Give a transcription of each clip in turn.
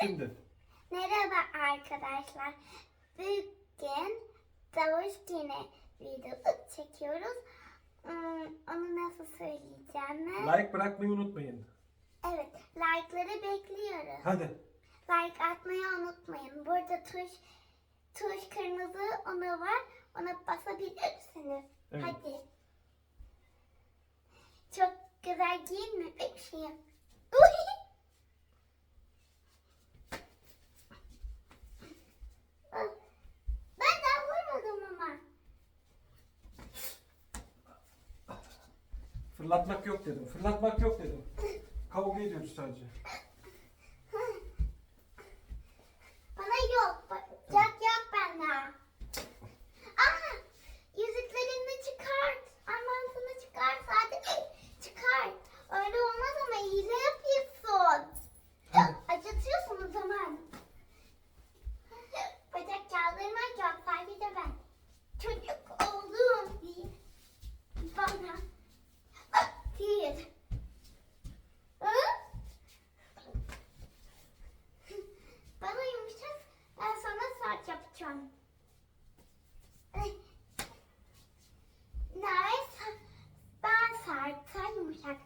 Şimdi. Merhaba arkadaşlar. Bugün Davut yine video çekiyoruz. Hmm, Onu nasıl söyleyeceğim? Like bırakmayı unutmayın. Evet, like'ları bekliyoruz. Hadi. Like atmayı unutmayın. Burada tuş tuş kırmızı onu var. Ona basabilirsiniz. Evet. Hadi. Çok güzel bebeğim? Uy! Ben daha vurmadım ama. Fırlatmak yok dedim. Fırlatmak yok dedim. Kavga ediyoruz sadece. Yapacağım. Neyse, ben sen yumuşak.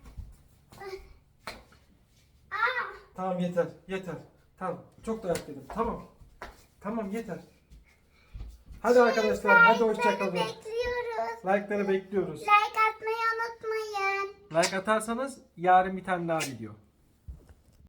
Aa, Tamam yeter. Yeter. Tamam. Çok dayak dedim. Tamam. Tamam yeter. Hadi arkadaşlar. Hadi hoşçakalın. bekliyoruz. Like'ları bekliyoruz. Like atmayı unutmayın. Like atarsanız yarın bir tane daha video.